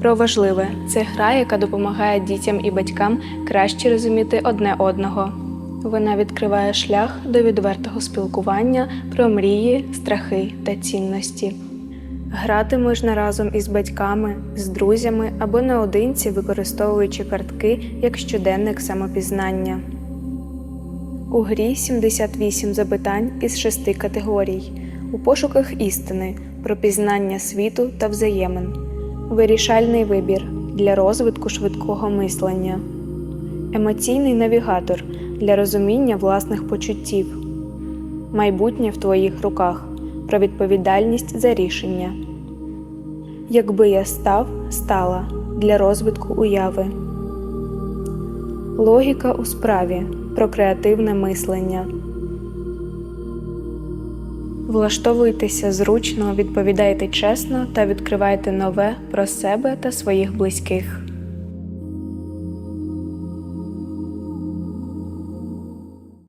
Про важливе це гра, яка допомагає дітям і батькам краще розуміти одне одного. Вона відкриває шлях до відвертого спілкування про мрії, страхи та цінності. Грати можна разом із батьками, з друзями або наодинці, використовуючи картки як щоденник самопізнання. У грі 78 запитань із шести категорій. У пошуках істини про пізнання світу та взаємин. Вирішальний вибір для розвитку швидкого мислення. Емоційний навігатор для розуміння власних почуттів. Майбутнє в твоїх руках про відповідальність за рішення. Якби я став, стала для розвитку уяви. Логіка у справі про креативне мислення. Влаштовуйтеся зручно, відповідайте чесно та відкривайте нове про себе та своїх близьких.